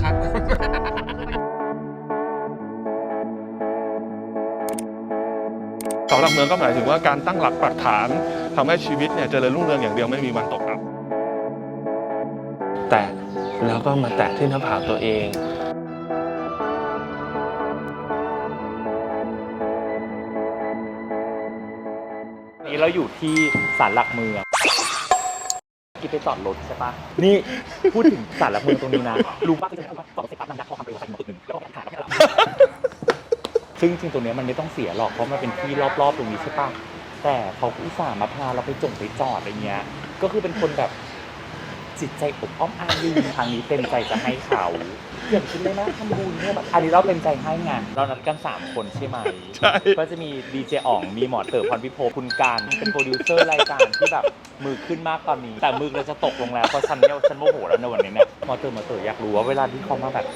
คัดเสาหลักเมืองก็หมายถึงว่าการตั้งหลักปักฐานทำให้ชีวิตเนี่ยเจริญรุ่งเรืองอย่างเดียวไม่มีวันตกอับแตะแล้วก็มาแตะที่หน้าผากตัวเองนี้เราอยู่ที่ศาลหลักเมือง กิไปจอดรถใช่ปะนี่พูดถึงศารหลักเมืองตรงนี้นะ รู้ป่ะจะสองเสร็จปั๊บนำดักคองคำไปไว้ใส่หมวกตึกหนึ่งแล้วก็ถ่าดแล้วก็ซึ่งจริงตรงเนี้ยมันไม่ต้องเสียหรอกเพราะมันเป็นที่รอบๆตรงนี้ใช่ปะแต่เขาอุตส่าห์มาพาเราไปจงไปจอดอะไรเงี้ย ก็คือเป็นคนแบบจิตใจอบอ้อมอารีทางนี้เต็มใจจะให้เขา อย่างคิดเลยนะทำบุญเนี่ยแบบอันนี้เราเต็มใจให้ไงเรานัดกันสามคนใช่ไหม ใช่ ก็จะมีดีเจอ๋อง มีหมอเต๋อพรพิโพคุณการ เป็นโปรดิวเซอร์รายการที่แบบมือขึ้นมากตอนนี้ แต่มือเราจะตกลงแล้ว เพราะฉันเนี่ยฉันโมโหแล้วในวันนี้เนี่ยหมอเต๋อหมอเต๋ออยากรู้ว่าเวลาที่เขามาแบบ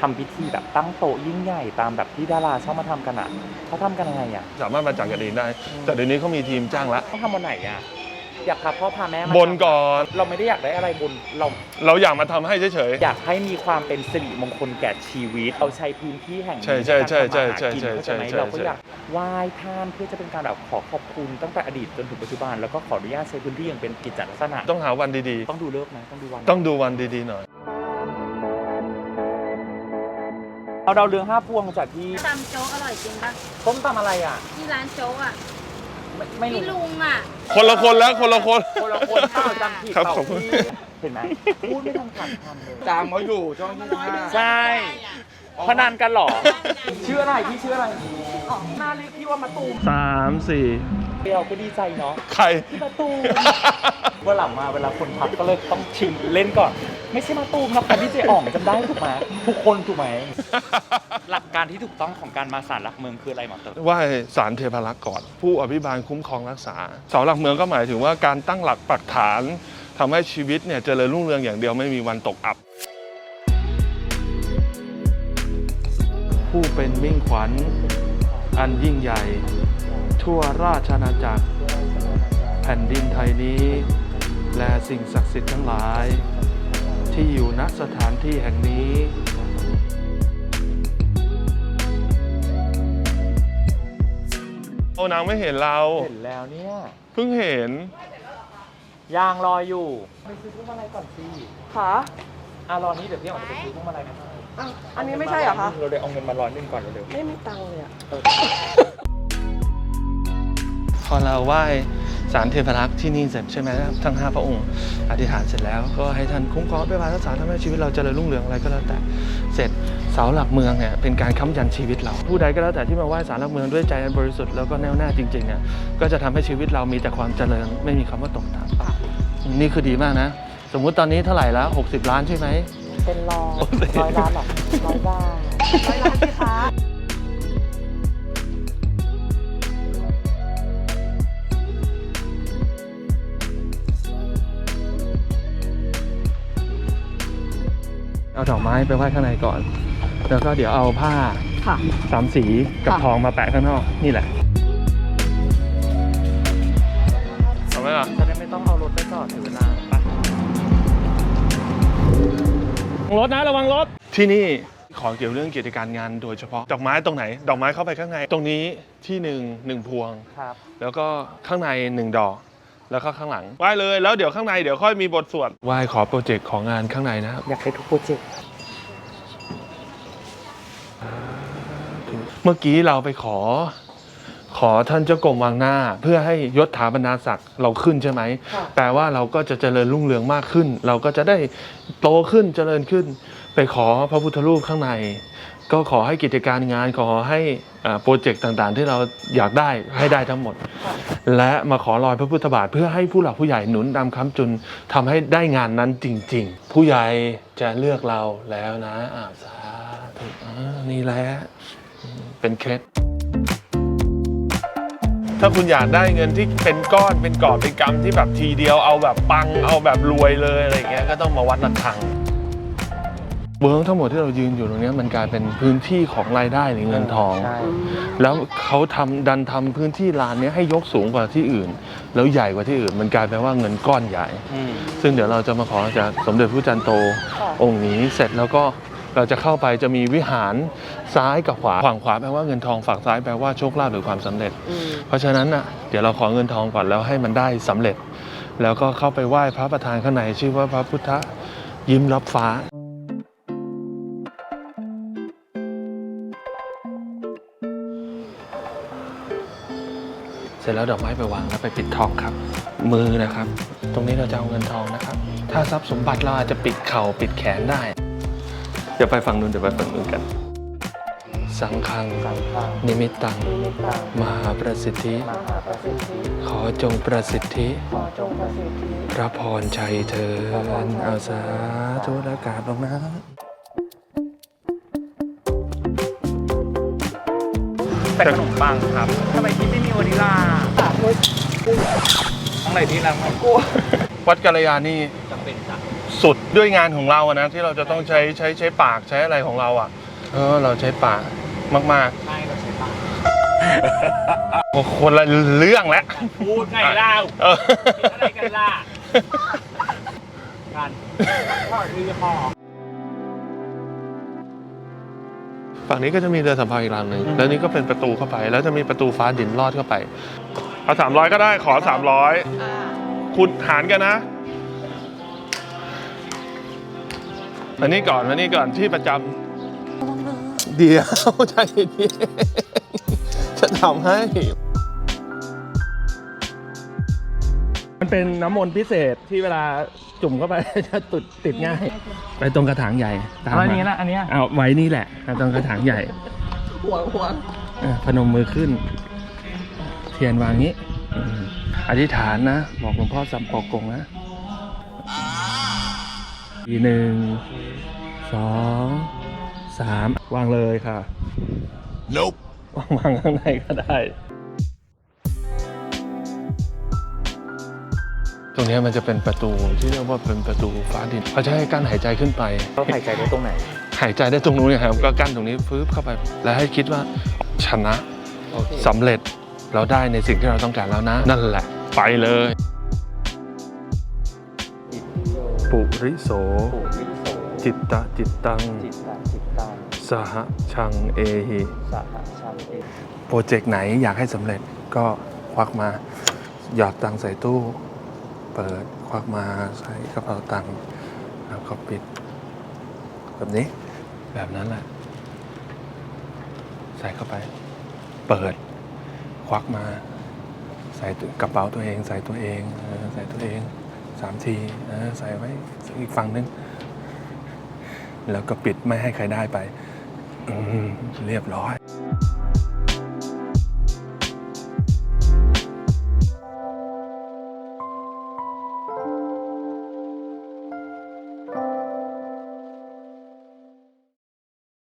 ทำพิธีแบบตั้งโต๊ะยิ่งใหญ่ตามแบบที่ดาราชอบมาทำกันอะเขาทำกันยังไงอะสามารถมาจัดกันเองได้ แต่เดี๋ยวนี้เขามีทีมจ้างละต้องทำวันไหนอะ อยากพาพ่อพาแม่มาบนก่อน เราไม่ได้อยากได้อะไรบนเราเราอยากมาทำให้เฉย อยากให้มีความเป็นสิริมงคลแก่ชีวิต เราใช้พื้นที่แห่งนี้ใช่ใช่ใช่ใช่นการทำมาหากินใช่เข้าใจไหมใช่ใช่เราก็ใช่อยากไหว้ท่านเพื่อจะเป็นการแบบขอขอบคุณตั้งแต่อดีตจนถึงปัจจุบันแล้วก็ขออนุญาตใช้พื้นที่อย่างเป็นกิจลักษณะๆต้องหาวันดีต้องดูเลิกษ์นะต้องดูวันๆต้องดูวันดีๆหน่อยเอาดาวเรืองห้าพวงจากที่ตำโจ๊กอร่อยจริงปะต้มตำอะไรอะที่ร้านโจ๊กอะ ไม่ไม่พี่รู้ลุงอะ คนละคนแล้วคนละคน คนละคนข้าวจำผิดครับเปล่าขอบคุณ พี่เห็นไหมพูดไม่ทันขาดคำเลยตามเขาอยู่ช่องที่ห้าใช่ พนันกันเหรอ ชื่ออะไรพี่ชื่ออะไรอ๋อหน้าเรียกพี่ว่ามาตูมสามสี่เราก็ดีใจเนาะใคร พี่มาตูม เมื่อหลังมาเวลาคนทักก็เลยต้องชิมเล่นก่อน ไม่ใช่มาตูมนะคะพี่เจอ่องจำได้ถูกไหมทุกคนถูกไหม หลักการที่ถูกต้องของการมาศาลหลักเมืองคืออะไรหมอเต๋อไหว้สารเทพารักษ์ก่อน ผู้อภิบาลคุ้มครองรักษาเสาหลักเมืองก็หมายถึงว่าการตั้งหลักปักฐานทำให้ชีวิตเนี่ยเจริญรุ่งเรืองอย่างเดียวไม่มีวันตกอับ ผู้เป็นมิ่งขวัญ อันยิ่งใหญ่ ทั่วราชอาณาจักร แผ่นดินไทยนี้ และสิ่งศักดิ์สิทธิ์ทั้งหลาย ที่อยู่ณสถานที่แห่งนี้ โอ้นางไม่เห็นเรา เห็นแล้วเนี่ยเพิ่งเห็น ยางรอยอยู่ไปซื้อพวงมาลัยก่อนสิค่ะอะรอนี้เดี๋ยวพี่อ๋องจะไปซื้อพวงมาลัยนะอ้าวอันนี้ไม่ใช่เหรอคะเราเดี๋ยวเอาเงินมาร้อยหนึ่งก่อนเร็วไม่มีตังค์เลยอะพอเราไหว้สารเทพรักษ์ที่นี่เสร็จใช่ไหมทั้งห้าพระองค์ อธิษฐานเสร็จแล้วก็ให้ท่านคุ้มครองด้วยบารรักษาทำให้ชีวิตเราเจริญรุ่งเรืองอะไรก็แล้วแต่เสร็จ เสาหลักเมืองเนี่ยเป็นการค้ำยันชีวิตเรา ผู้ใดก็แล้วแต่ที่มาไหว้สารหลักเมืองด้วยใจอันบริสุทธิ์แล้วก็แน่วแน่จริงๆเนี่ยก็จะทำให้ชีวิตเรามีแต่ความเจริญไม่มีคำว่าตกต่ำนี่คือดีมากนะ สมมุติตอนนี้เท่าไหร่แล้ว 60 ล้านใช่ไหมเป็นร้อยร้อยล้านหรอร้อยบาทร้อยล้านสิคะเอาดอกไม้ไปไหว้ข้างในก่อน แล้วก็เดี๋ยวเอาผ้าค่ะสามสีกับค่ะทองมาแปะข้างนอกนี่แหละทำไหมล่ะจะได้ไม่ต้องเอารถไปจอดเสียเวลาไปรถนะระวังรถที่นี่ขอเกี่ยวเรื่องกิจการงานโดยเฉพาะ ดอกไม้ตรงไหน ดอกไม้เข้าไปข้างใน ตรงนี้ที่หนึ่งหนึ่งพวงครับแล้วก็ข้างในหนึ่งดอก แล้วก็ข้างหลังไหว้เลยแล้วเดี๋ยวข้างในเดี๋ยวค่อยมีบทสวดไหว้ขอโปรเจกต์ของงานข้างในนะครับอยากให้ทุกโปรเจกต์ เมื่อกี้เราไปขอ ขอท่านเจ้ากรมวังหน้า เพื่อให้ยศถาบรรดาศักดิ์เราขึ้นใช่ไหมแปลว่าเราก็จะเจริญรุ่งเรืองมากขึ้น เราก็จะได้โตขึ้นเจริญขึ้น ไปขอพระพุทธรูปข้างใน ก็ขอให้กิจการงานขอให้อ่าโปรเจกต์ต่างๆ ที่เราอยากได้ให้ได้ทั้งหมด และมาขอรอยพระพุทธบาทเพื่อให้ผู้หลักผู้ใหญ่หนุนนำคำจุนทำให้ได้งานนั้นจริง ๆ ผู้ใหญ่จะเลือกเราแล้วนะอ้าวสาธุอ่านี่แหละอืม เป็นเคล็ด ถ้าคุณอยากได้เงินที่เป็นก้อนเป็นกอบเป็นกำที่แบบทีเดียวเอาแบบปังเอาแบบรวยเลยอะไรอย่างเงี้ยก็ต้องมาวัดระฆังเวิร์กทั้งหมดที่เรายืนอยู่ตรงเนี้ยมันกลายเป็นพื้นที่ของรายได้หรือเงินทอง ใช่ แล้วเขาทำดันทำพื้นที่ลานเนี้ยให้ยกสูงกว่าที่อื่น แล้วใหญ่กว่าที่อื่น มันกลายเป็นว่าเงินก้อนใหญ่อืมซึ่งเดี๋ยวเราจะมาขอจากสมเด็จพระจันทร์โตค่ะองค์นี้เสร็จแล้วก็ เราจะเข้าไปจะมีวิหารซ้ายกับขวาฝั่งขวาแปลว่าเงินทองฝั่งซ้ายแปลว่าโชคลาภหรือความสำเร็จอืมเพราะฉะนั้นอะเดี๋ยวเราขอเงินทองก่อนแล้วให้มันได้สำเร็จ แล้วก็เข้าไปไหว้พระประธานข้างในชื่อว่าพระพุทธยิ้มรับฟ้าเสร็จแล้วดอกไม้ไปวางแล้วไปปิดทองครับ มือนะครับ ตรงนี้เราจะเอาเงินทองนะครับ ถ้าทรัพย์สมบัติเราอาจจะปิดเข่าปิดแขนได้ เดี๋ยวไปฝั่งนู้นเดี๋ยวไปฝั่งนู้นกัน สังฆังสังฆังนิมิตตังนิมิตตัง มหาประสิทธิมหาประสิทธิขอจงประสิทธิ ขอจงประสิทธิ พระพรชัยเถินเอาสาธุแล้วกราบลงนะแต่ขนมปังครับทำไมที่ไม่มีวานิลาข้างในที่ร้านมันกลัว วัดกัลยานี่จำเป็นจ้ะสุดด้วยงานของเราอะนะ ที่เราจะต้องใช้ใช้ใช้ปากใช้อะไรของเราอะ เออ เราใช้ปากมากใช่เราใช้ปากๆโอ้คนละเรื่องแล้วพูดไงเล่าเอออะไรกันล่ะกันทอดคือหอฝั่งนี้ก็จะมีเรือสำเภาอีกลำหนึ่งแล้วนี่ก็เป็นประตูเข้าไป แล้วจะมีประตูฟ้าดินลอดเข้าไปเอาสามร้อยก็ได้ขอสามร้อย อ่า คุณหารกันนะอันนี้ก่อนอันนี้ก่อนที่ประจำเดี๋ยวใจเย็นๆจะทำให้ มันเป็นน้ำมนต์พิเศษที่เวลาจุ่มเข้าไป จะตุดติดง่าย ไปตรงกระถางใหญ่ตามอันมานี้นะอันเนี้ยเอาไว้นี่แหละตรงกระถางใหญ่ หัวหัวเออพนมมือขึ้น เทียนวางงี้ อืมอธิษฐานนะ บอกหลวงพ่อสัมปอกงนะทีหนึ่งสองสามวางเลยค่ะ nope วางวางข้างในก็ได้ตรงเนี้ยมันจะเป็นประตูที่เรียกว่าเป็นประตูฟ้าดินเขาจะให้กั้นหายใจขึ้นไปเราหายใจได้ตรงไหน หายใจได้ตรงนู้นเนี่ยครับก็กั้นตรงนี้ฟื้บเข้าไป แล้วให้คิดว่าชนะสำเร็จเราได้ในสิ่งที่เราต้องการแล้วนะ นั่นแหละ ไปเลยปุริโสปู่วิโสจิตตะจิตตัง จิตตาจิตตังสหชังเอหิสหชังเอโปรเจกต์ไหนอยากให้สำเร็จก็ควักมา หยอดตังค์ใส่ตู้ เปิดควักมาใส่กระเป๋าตังค์แล้วก็ปิด แบบนี้ แบบนั้นแหละ ใส่เข้าไป เปิด ควักมา ใส่กระเป๋าตัวเอง ใส่ตัวเองใส่ตัวเองสามทีใส่ไว้อีกฝั่งนึง แล้วก็ปิดไม่ให้ใครได้ไปเรียบร้อย